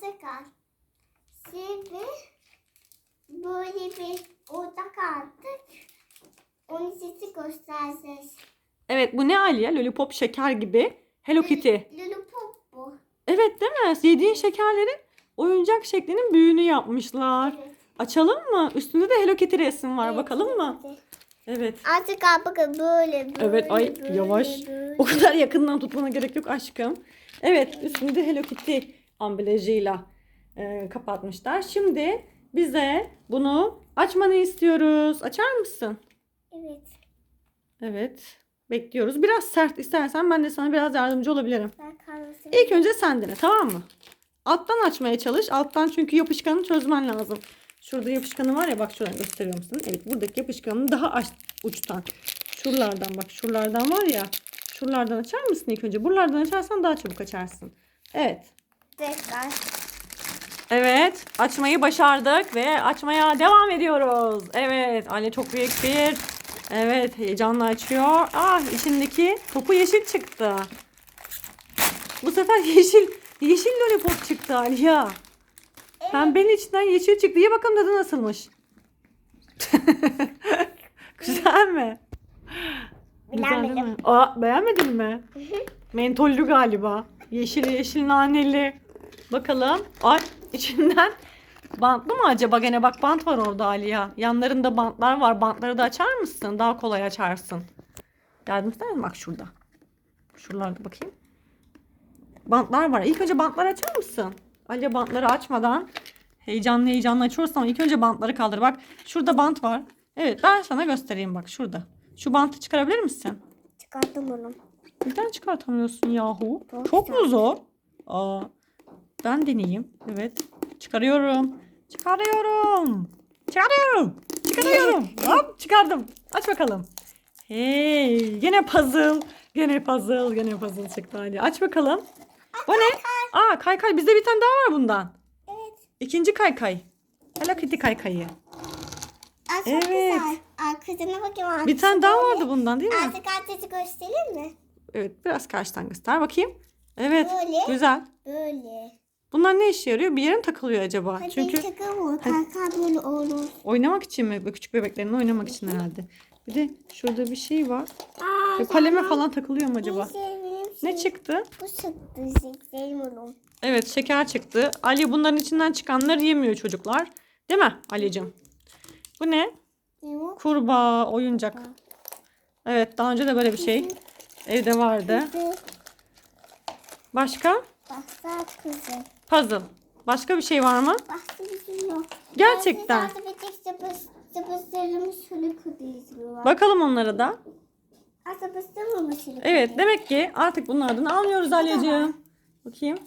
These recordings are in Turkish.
Sakar. Şimdi böyle bir oda kaldık. Onu size göstereceğiz. Evet bu ne Aliye? Lollipop şeker gibi. Hello Kitty. Lollipop bu. Evet değil mi? Yediğin şekerlerin oyuncak şeklinin büyüğünü yapmışlar. Evet. Açalım mı? Üstünde de Hello Kitty resim var. Bakalım mı? Evet. Evet. Artık al bakın böyle böyle. Evet ay böyle, yavaş. böyle. O kadar yakından tutmana gerek yok aşkım. Evet üstünde Hello Kitty ambalajıyla e, kapatmışlar. Şimdi bize bunu açmanı istiyoruz. Açar mısın? Evet. Evet. Bekliyoruz. Biraz sert istersen ben de sana biraz yardımcı olabilirim. Ben. İlk önce sen dene tamam mı? Alttan açmaya çalış. Alttan çünkü yapışkanı çözmen lazım. Şurada yapışkanı var ya bak şuradan gösteriyor musun? Evet buradaki yapışkanı daha aç, uçtan. Şuralardan bak şuralardan var ya. Şuralardan açar mısın ilk önce? Buralardan açarsan daha çabuk açarsın. Evet. Tekrar. Evet açmayı başardık ve açmaya devam ediyoruz. Evet anne çok büyük bir evet heyecanla açıyor. Ah içindeki topu yeşil çıktı. Bu sefer yeşil yeşil lollipop çıktı Aliya. Pembenin içinden yeşil çıktı. Ye bakalım tadı nasılmış. Güzel mi? Güzel değil mi? Aa, beğenmedin mi? Mentollü galiba. Yeşil yeşil naneli. Bakalım. Ay içinden bantlı mı acaba? Gene bak bant var orada Aliya. Yanlarında bantlar var. Bantları da açar mısın? Daha kolay açarsın. Yardım ister misin? Bak şurada. Şuralarda bakayım. Bantlar var. İlk önce bantları açar mısın? Aliye bantları açmadan heyecanlı heyecanlı açıyoruz ama ilk önce bantları kaldır. Bak şurada bant var. Evet ben sana göstereyim bak şurada. Şu bantı çıkarabilir misin? Çıkarttım onu. Neden çıkartamıyorsun yahu? Çok Çok mu zor? Aa, ben deneyeyim. Evet. Çıkarıyorum. Çıkarıyorum. Çıkarıyorum. Çıkarıyorum. Hop çıkardım. Aç bakalım. Hey, gene puzzle. Gene puzzle. Gene puzzle çıktı hadi. Aç bakalım. Bu ne? Aa kaykay. Bizde bir tane daha var bundan. Evet. İkinci kaykay. Hello Kitty kaykayı. Aa, çok Evet. güzel. Arkasına bakayım. Bir tane daha vardı bundan değil mi? Artık artık göstereyim mi? Evet biraz karşıdan göster bakayım. Evet Böyle. güzel. Böyle. Bunlar ne işe yarıyor? Bir yere mi takılıyor acaba? Hadi Çünkü. Kalkan böyle olur. oynamak için mi? Bu küçük bebeklerin oynamak için herhalde. Bir de şurada bir şey var. Aa, kaleme falan takılıyor mu acaba? Benim Ne şey- çıktı? Bu çıktı. Onu. Evet şeker çıktı. Ali bunların içinden çıkanları yemiyor çocuklar. Değil mi Ali'cim? Bu ne? Ne? Kurbağa, oyuncak. Evet daha önce de böyle bir şey evde vardı. Kızı. Başka? Başka kızı. Puzzle. Başka bir şey var mı? Başka bir şey yok. Gerçekten. Tek sıpıs, sıpıslarımız şöyle kuduyuz var. Bakalım onlara da. Aa, sıpıslarımız şöyle Evet demek ki artık bunlardan almıyoruz Ali'ciğim. Bakayım.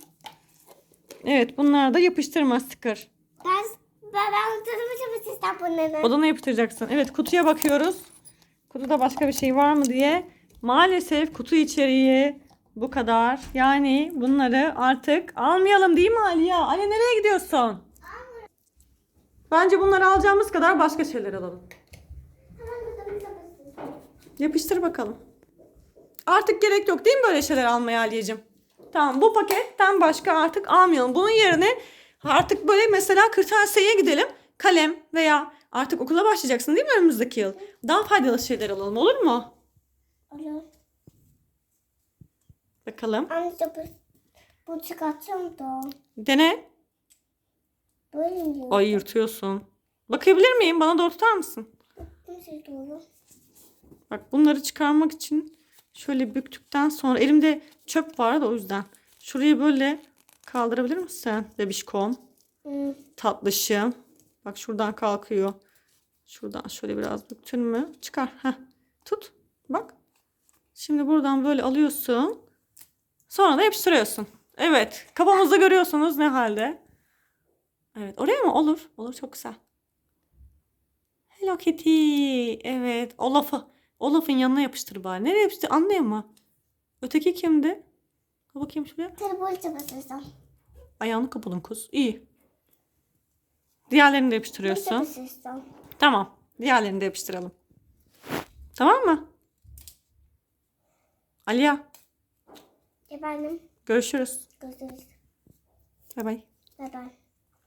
Evet bunlar da yapıştırma sticker. Ben, ben, ben tutmuşum sistem bunları. Odana yapıştıracaksın. Evet kutuya bakıyoruz. Kutuda başka bir şey var mı diye. Maalesef kutu içeriği bu kadar. Yani bunları artık almayalım değil mi Aliye? Ali nereye gidiyorsun? Bence bunları alacağımız kadar başka şeyler alalım. Yapıştır bakalım. Artık gerek yok değil mi böyle şeyler almaya Aliyeciğim? Tamam bu paketten başka artık almayalım. Bunun yerine artık böyle mesela kırtasiyeye gidelim. Kalem veya artık okula başlayacaksın değil mi önümüzdeki yıl? Daha faydalı şeyler alalım olur mu? Olur. Bakalım. Anne sıpıs. Bu çıkartacağım da. Dene. Böyle mi? Ay yırtıyorsun. Bakabilir miyim? Bana doğru tutar mısın? Nasıl doğru? Bak bunları çıkarmak için şöyle büktükten sonra elimde çöp vardı o yüzden. Şurayı böyle kaldırabilir misin bebişkom? Hmm. Tatlışım. Bak şuradan kalkıyor. Şuradan şöyle biraz büktün mü? Çıkar. Heh. Tut. Bak. Şimdi buradan böyle alıyorsun. Sonra da yapıştırıyorsun. Evet. Kafamızda görüyorsunuz ne halde. Evet. Oraya mı? Olur. Olur. Çok güzel. Hello Kitty. Evet. Olaf'ı. Olaf'ın yanına yapıştır bari. Nereye yapıştır? Anlayama. Öteki kimdi? Bak bakayım şuraya. Telefon çıkartırsam. Ayağını kapalım kız. İyi. Diğerlerini de yapıştırıyorsun. Tamam. Diğerlerini de yapıştıralım. Tamam mı? Aliya. Efendim. Görüşürüz. Görüşürüz. Bay bay. Bay bay.